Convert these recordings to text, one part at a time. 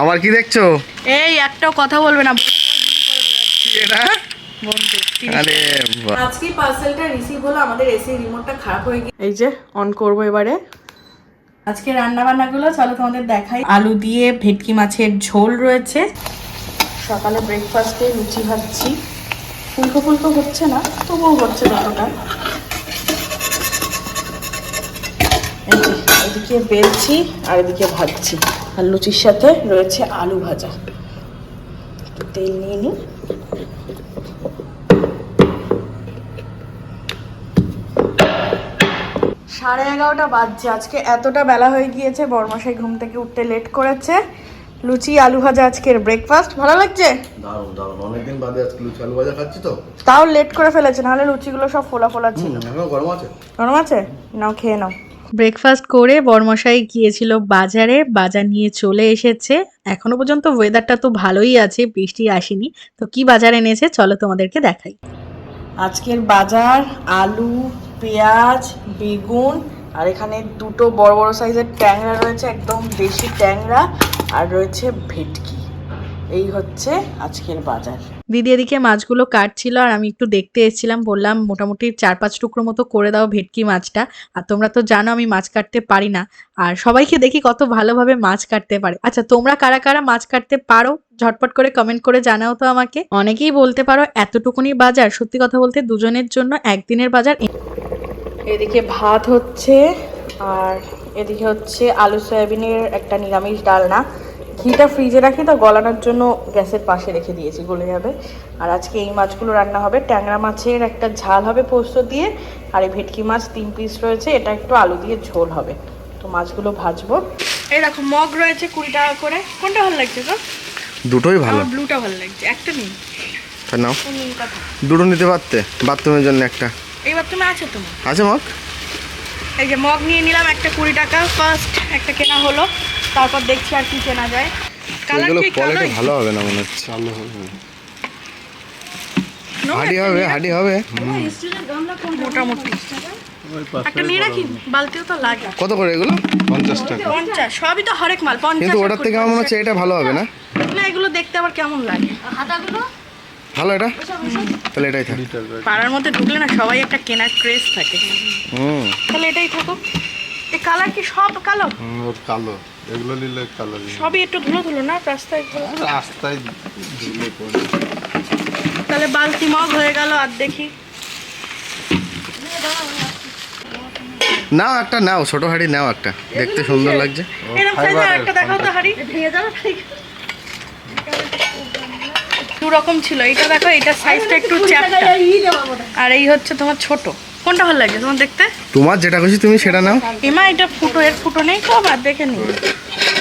আবার কি দেখছ? এই একটাও কথা বলবে না। এটা বাহ। আজকে পার্সেলটা রিসিভ হলো আমাদের এসি রিমোটটা খারাপ হয়ে গিয়ে এই যে অন করব এবারে। আজকে রান্না বান্নাগুলো চলো তোমাদের দেখাই। আলু দিয়ে ভেটকি মাছের ঝোল রয়েছে। সকালে ব্রেকফাস্টে লুচি ভাজছি। ফুলকো ফুলকো হচ্ছে না তবুও হচ্ছে যতটা এই যে, এদিকে বেলছি আর এদিকে ভাজছি। আর লুচির সাথে রয়েছে আলু ভাজা। তেল নিয়ে নিই সাড়ে এগারোটা বাজছে। আজকে এতটা বেলা হয়ে গিয়েছে বরমশাই ঘুম থেকে উঠতে লেট করেছে। লুচি আলু ভাজা আজকের ব্রেকফাস্ট ভালো লাগছে? দারুণ দারুণ। অনেকদিন বাদে আজকে লুচি আলু ভাজা খাচ্ছি তো। তাও লেট করে ফেলেছে নাহলে লুচিগুলো সব ফোলা ফোলা ছিল। গরম আছে। গরম আছে? নাও খেয়ে নাও। ব্রেকফাস্ট করে বরমশাই গিয়েছিল বাজারে, বাজার নিয়ে চলে এসেছে। এখনও পর্যন্ত ওয়েদারটা তো ভালোই আছে, বৃষ্টি আসেনি। তো কি বাজার এনেছে? চলো তোমাদেরকে দেখাই। আজকের বাজার, আলু, পেঁয়াজ, বেগুন, আর এখানে দুটো বড় বড় সাইজের ট্যাংরা রয়েছে, একদম দেশি ট্যাংরা, আর রয়েছে ভেটকি। এই হচ্ছে আজকের বাজার। দিদি এদিকে মাছগুলো কাটছিল আর আমি একটু দেখতে এসেছিলাম, বললাম মোটামুটি চার পাঁচ টুকরো মতো করে দাও ভেটকি মাছটা। আর তোমরা তো জানো আমি মাছ কাটতে পারি না। আর সবাইকে দেখি কত ভালোভাবে মাছ কাটতে পারে। আচ্ছা তোমরা কারা কারা মাছ কাটতে পারো? ঝটপট করে কমেন্ট করে জানাও তো আমাকে। অনেকেই বলতে পারো এতটুকুনি বাজার, সত্যি কথা বলতে দুজনের জন্য একদিনের বাজার এদিকে ভাত হচ্ছে, আর এদিকে হচ্ছে আলু সয়াবিনের একটা নিরামিষ ডালনা। ঘিটা ফ্রিজে রাখি তো গলানোর জন্য গ্যাসের পাশে রেখে দিয়েছি গলে যাবে। আর আজকে এই মাছগুলো রান্না হবে ট্যাংরা মাছের একটা ঝাল হবে পোস্ত দিয়ে আর এই ভেটকি মাছ তিন পিস রয়েছে এটা একটু আলু দিয়ে ঝোল হবে। তো মাছগুলো ভাজবো। এই দেখো মগ রয়েছে কুড়ি টাকা করে কোনটা ভালো লাগছে তো দুটোই ভালো। ব্লুটা ভালো লাগছে একটা নিন। নাও। দুটো নিতে পারতে বাথরুমের জন্য একটা। আছে তোমার আছে মগ? এই যে মগ নিয়ে নিলাম একটা কুড়ি টাকা ফার্স্ট একটা কেনা হলো। তারপর দেখছি আর কি কেনা যায়। কালার কি কোয়ালিটি ভালো হবে না মনে হচ্ছে। হাডি হবে হাডি হবে। মোটামুটি। একটা নিয়ে রাখি বালতিও তো লাগে। কত করে এগুলো? পঞ্চাশ টাকা। পঞ্চাশ সবই তো হরেক মাল পঞ্চাশ কিন্তু ওটার থেকে আমার মনে হচ্ছে এটা ভালো হবে না। না এগুলো দেখতে আবার কেমন লাগে? ভালো এটা? তাহলে এটাই থাক। পাড়ার মধ্যে ঢুকলে না সবাই একটা কেনার ক্রেজ থাকে। হুম। তাহলে এটাই থাকো কালার কি সব কালো? কালো। এগুলো নিলে কালো সবই একটু ধুলো ধুলো না? রাস্তায় ধুলো। রাস্তায় ধুলে পড়ে। তাহলে বালতি মগ হয়ে গেল আর দেখি। নাও একটা নাও ছোট হাড়ি নাও একটা। দেখতে সুন্দর লাগছে। একটা দেখাও তো হাড়ি। দু রকম ছিল এটা দেখো এটা সাইজটা একটু চ্যাপটা। আর এই হচ্ছে তোমার ছোট। কোনটা ভালো লাগছে তোমার দেখতে? তোমার যেটা খুশি তুমি সেটা নাও। এমা এটা ফুটো এর ফুটো নেই তো আবার দেখে নি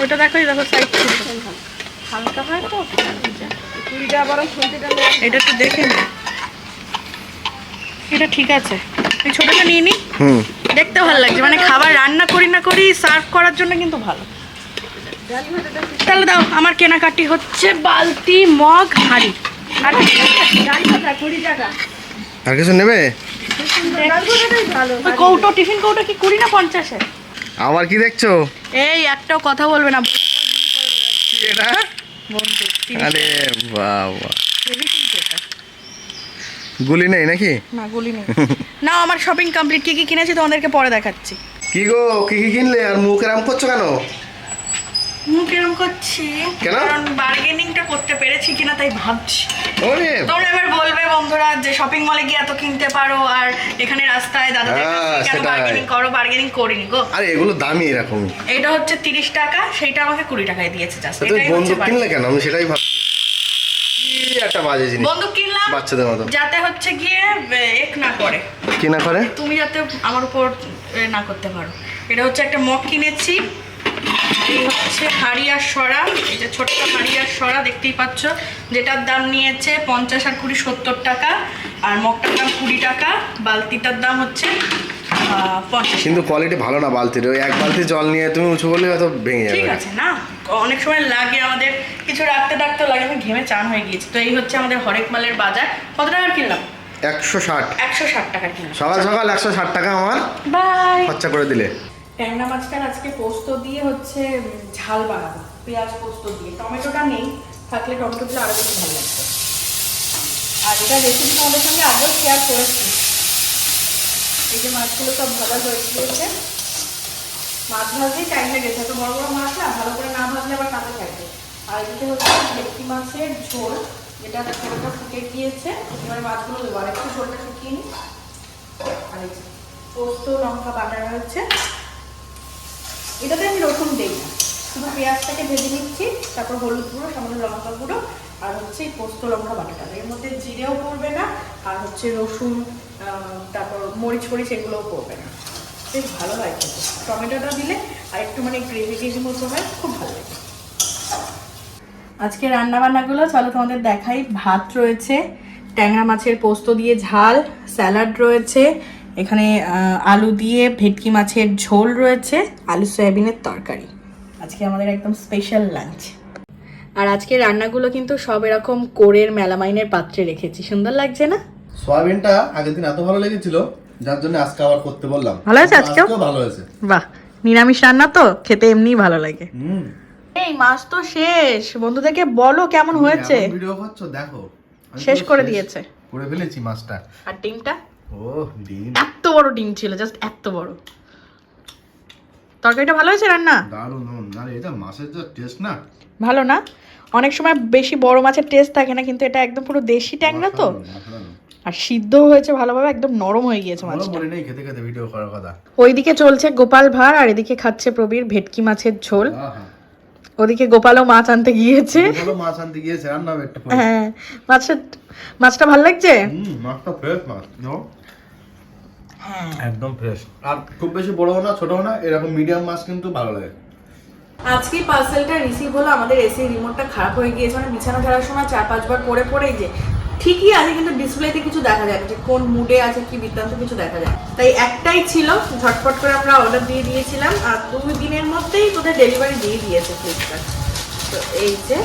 ওইটা দেখো দেখো সাইজ ছোট হালকা হয় তো এটা একটু দেখে নি এটা ঠিক আছে। এই ছোটটা নিয়ে নি হুম। দেখতে ভালো লাগছে। মানে খাবার রান্না করি না করি সার্ভ করার জন্য কিন্তু ভালো। তাহলে দাও আমার কেনাকাটি হচ্ছে বালতি মগ হাঁড়ি। আর কিছু নেবে? কৌটো টিফিন কৌটো কি কুড়ি না পঞ্চাশে? আবার কি দেখছ? এই একটাও কথা বলবে না আরে বাবা। গুলি নেই নাকি? না গুলি নেই। না আমার শপিং কমপ্লিট কি কি কিনেছি তোমাদেরকে পরে দেখাচ্ছি। কি গো কি কি কিনলে? আর মুখ এরম করছ কেন? মুখ এরম করছি কারণ বার্গেনিংটা করতে পেরেছি কিনা তাই ভাবছি। তোমরা এবার বলবে বন্ধুরা যে শপিং মলে গিয়ে এত কিনতে পারো আর এখানে রাস্তায় দাদাদের কাছ হ্যাঁ। বার্গেনিং করো বার্গেনিং করিনি গো। আরে এগুলো দামি এরকমই এটা হচ্ছে তিরিশ টাকা সেটা আমাকে কুড়ি টাকায় দিয়েছে জাস্ট এটাই বন্দুক কিনলে কেন? আমি সেটাই ভাবছি। একটা বাজে জিনিস। বন্দুক কিনলাম বাচ্চাদের মতো। যাতে হচ্ছে গিয়ে এক না করে। কি না করে? তুমি যাতে আমার উপর না করতে পারো। এটা হচ্ছে একটা মগ কিনেছি এই হচ্ছে হাড়ি আর সরা এই যে ছোট্ট হাড়ি আর সরা দেখতেই পাচ্ছ যেটার দাম নিয়েছে পঞ্চাশ আর কুড়ি সত্তর টাকা আর মগটার দাম কুড়ি টাকা বালতিটার দাম হচ্ছে কিন্তু কোয়ালিটি ভালো না বালতির ওই এক বালতি জল নিয়ে তুমি উঁচু করলে হয়তো ভেঙে ঠিক আছে না অনেক সময় লাগে আমাদের কিছু রাখতে রাখতে লাগে আমি ঘেমে চান হয়ে গিয়েছি তো এই হচ্ছে আমাদের হরেক মালের বাজার। কত টাকার কিনলাম? একশো ষাট। একশো ষাট টাকার কিনলাম। সকাল সকাল একশো ষাট টাকা আমার বাই। খরচা করে দিলে। ট্যাংরা মাছটার আজকে পোস্ত দিয়ে হচ্ছে ঝাল বানাবো, পেঁয়াজ পোস্ত দিয়ে। টমেটোটা নেই, থাকলে টমেটোগুলো আরও বেশি ভালো লাগবে। আর এটা রেসিপি তোমাদের সঙ্গে আগেও শেয়ার করেছি। এই যে মাছগুলো সব ভাজা হয়ে গিয়েছে। মাছ ভাজতেই টাইম লেগেছে এত বড় বড় মাছ না, ভালো করে না ভাজলে আবার কাঁচা থাকবে আর এদিকে হচ্ছে ভেটকি মাছের ঝোল, যেটা তেলটা ফুটে গিয়েছে। এবার মাছগুলো দেবো আর একটু ঝোলটা শুকিয়ে নিই। আর পোস্ত, লঙ্কা বাটা রয়েছে এটাতে আমি রসুন দিই না। শুধু পেঁয়াজটাকে ভেজে নিচ্ছি, তারপর হলুদ গুঁড়ো, সামান্য লঙ্কা গুঁড়ো, আর হচ্ছে পোস্ত লঙ্কা বাটাটা। এর মধ্যে জিরেও পড়বে না, আর হচ্ছে রসুন তারপর মরিচ ফরিচ এগুলোও পড়বে না। বেশ ভালো হয় খেতে। টমেটোটা দিলে আর একটু মানে গ্রেভি গ্রেভি মতো হয়, খুব ভালো লাগে। আজকে রান্না বান্নাগুলো চলো তোমাদের দেখাই। ভাত রয়েছে, ট্যাংরা মাছের পোস্ত দিয়ে ঝাল, স্যালাড রয়েছে এখানে আলু দিয়ে ভেটকি মাছের ঝোল রয়েছে আলু সয়াবিনের তরকারি। আজকে আমাদের একদম স্পেশাল লাঞ্চ আর আজকে রান্নাগুলো কিন্তু সব এরকম কোরের মেলামাইনের পাত্রে রেখেছি। সুন্দর লাগছে না? সয়াবিনটা আগের দিন এত ভালো লেগেছিল যার জন্য আজকে আবার করতে বললাম। ভালো হয়েছে আজকেও? ভালো হয়েছে। বাহ নিরামিষ রান্না তো খেতে এমনি ভালো লাগে। হুম। এই মাছ তো শেষ। বন্ধুদেরকে বলো কেমন হয়েছে? ভিডিও করছ দেখো। শেষ করে দিয়েছে। করে ফেলেছি মাছটা। আর ডিমটা? এত বড় ডিম ছিল জাস্ট এত বড়। তরকারিটা ভালো হয়েছে রান্না? দারুণ আরে এটা মাছের যে টেস্ট না। ভালো না? অনেক সময় বেশি বড় মাছের টেস্ট থাকে না কিন্তু এটা একদম পুরো দেশি ট্যাংরা তো। আর সিদ্ধ হয়েছে ভালোভাবে একদম নরম হয়ে গিয়েছে মাছটা। বলি নেই খেতে খেতে ভিডিও করার কথা। ওইদিকে চলছে গোপাল ভাঁড় আর এদিকে খাচ্ছে প্রবীর ভেটকি মাছের ঝোল। ওদিকে গোপালও মাছ আনতে গিয়েছে। মাছ আনতে গিয়েছে রান্না। হ্যাঁ মাছের মাছটা ভালো লাগছে? মাছটা ফ্রেশ মাছ নো একদম ফ্রেশ আর খুব বেশি বড়ও না ছোটও না এরকম মিডিয়াম মাছ কিন্তু ভালো লাগে। আজকে পার্সেলটা রিসিভ হলো আমাদের এসি রিমোটটা খারাপ হয়ে গিয়েছে মানে বিছানা ছাড়ার সময় চার পাঁচবার পরে পরেই যে ঠিকই আছে কিন্তু ডিসপ্লেতে কিছু দেখা যায় না যে কোন মুডে আছে কি বৃত্তান্ত কিছু দেখা যায় না। তাই একটাই ছিল ঝটপট করে আমরা অর্ডার দিয়ে দিয়েছিলাম আর দুই দিনের মধ্যেই তোদের ডেলিভারি দিয়ে দিয়েছে ফ্লিপকার্ট তো এই যে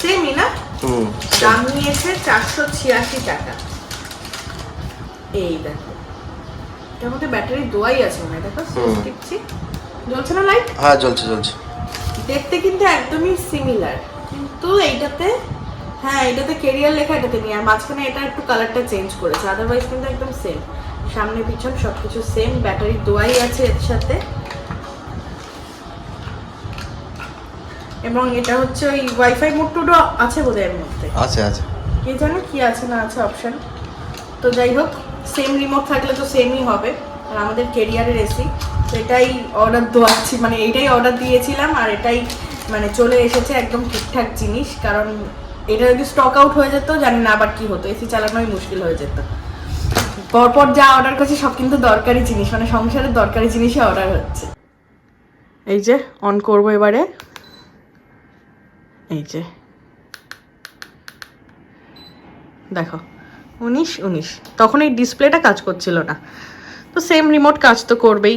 সেমই না? হুম দাম নিয়েছে চারশো ছিয়াশি টাকা। এই দেখো। এটার মধ্যে ব্যাটারি দোয়াই আছে মনে হয় দেখো। টিপছি। জ্বলছে না লাইট হ্যাঁ চলছে চলছে দেখতে কিন্তু একদমই সিমিলার কিন্তু এইটাতে হ্যাঁ এটাতে কেরিয়ার লেখা এটাতে নেই আর মাঝখানে এটা একটু কালারটা চেঞ্জ করেছে আদারওয়াইজ কিন্তু একদম সেম সামনে পিছন সব কিছু সেম ব্যাটারি দোয়াই আছে এর সাথে। এবং এটা হচ্ছে ওই ওয়াইফাই মোড টুডো আছে বোধহয় এর মধ্যে। আছে আছে। কে জানে কি আছে না আছে অপশন তো যাই হোক সেম রিমোট থাকলে তো সেমই হবে। আর আমাদের কেরিয়ারের এসি তো এটাই অর্ডার দেওয়াচ্ছি মানে এইটাই অর্ডার দিয়েছিলাম আর এটাই মানে চলে এসেছে একদম ঠিকঠাক জিনিস। কারণ এটা যদি স্টক আউট হয়ে যেত, জানি না আবার কি হতো। এসি চালানোই মুশকিল হয়ে যেত। পরপর যা অর্ডার করছি, সব কিন্তু দরকারি জিনিস। মানে সংসারের দরকারি জিনিসই অর্ডার হচ্ছে। এই যে অন করব এবারে। এই যে। দেখো। উনিশ উনিশ। তখন এই ডিসপ্লেটা কাজ করছিল না। তো সেম রিমোট কাজ তো করবেই।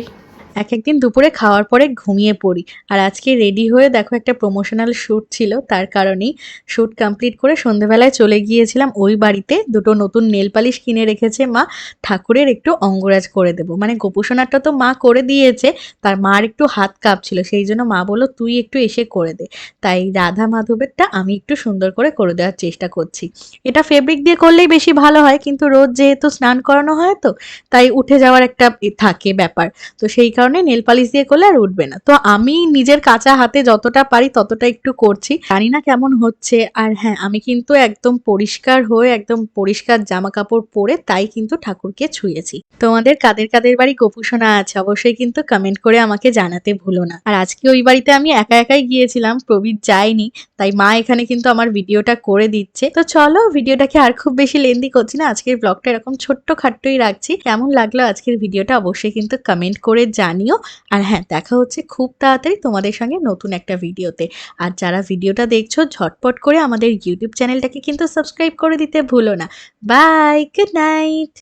এক একদিন দুপুরে খাওয়ার পরে ঘুমিয়ে পড়ি। আর আজকে রেডি হয়ে দেখো একটা প্রমোশনাল শ্যুট ছিল, তার কারণেই শ্যুট কমপ্লিট করে সন্ধেবেলায় চলে গিয়েছিলাম। ওই বাড়িতে দুটো নতুন নেল পালিশ কিনে রেখেছে মা, ঠাকুরের একটু অঙ্গরাজ করে দেবো। মানে গোপোষণাটা তো মা করে দিয়েছে, তার মার একটু হাত কাঁপছিল, সেই জন্য মা বলল, তুই একটু এসে করে দে। তাই রাধা মাধবেরটা আমি একটু সুন্দর করে করে দেওয়ার চেষ্টা করছি। এটা ফেব্রিক দিয়ে করলেই বেশি ভালো হয়, কিন্তু রোজ যেহেতু স্নান করানো হয় তো, তাই উঠে যাওয়ার একটা থাকে ব্যাপার। তো সেই কারণে নেল পালিশ দিয়ে করলে আর উঠবে না। তো আমি নিজের কাঁচা হাতে যতটা পারি ততটা একটু করছি। জানি না কেমন হচ্ছে আর হ্যাঁ আমি কিন্তু একদম পরিষ্কার হয়ে একদম পরিষ্কার জামা কাপড় পরে তাই কিন্তু ঠাকুরকে ছুঁয়েছি। তোমাদের কাদের কাদের বাড়ি গোপুসোনা আছে অবশ্যই কিন্তু কমেন্ট করে আমাকে জানাতে ভুলো না। আর আজকে ওই বাড়িতে আমি একা একাই গিয়েছিলাম, প্রবীর যায়নি, তাই মা এখানে কিন্তু আমার ভিডিওটা করে দিচ্ছে। তো চলো ভিডিওটাকে আর খুব বেশি লেন্দি করছি না, আজকের ব্লগটা এরকম ছোট্ট খাট্টই রাখছি। কেমন লাগল আজকের ভিডিওটা অবশ্যই কিন্তু কমেন্ট করে জানিও। আর হ্যাঁ দেখা হচ্ছে খুব তাড়াতাড়ি তোমাদের সঙ্গে নতুন একটা ভিডিওতে। আর যারা ভিডিওটা দেখছ, ঝটপট করে আমাদের ইউটিউব চ্যানেলটাকে কিন্তু সাবস্ক্রাইব করে দিতে ভুলো না। Bye good night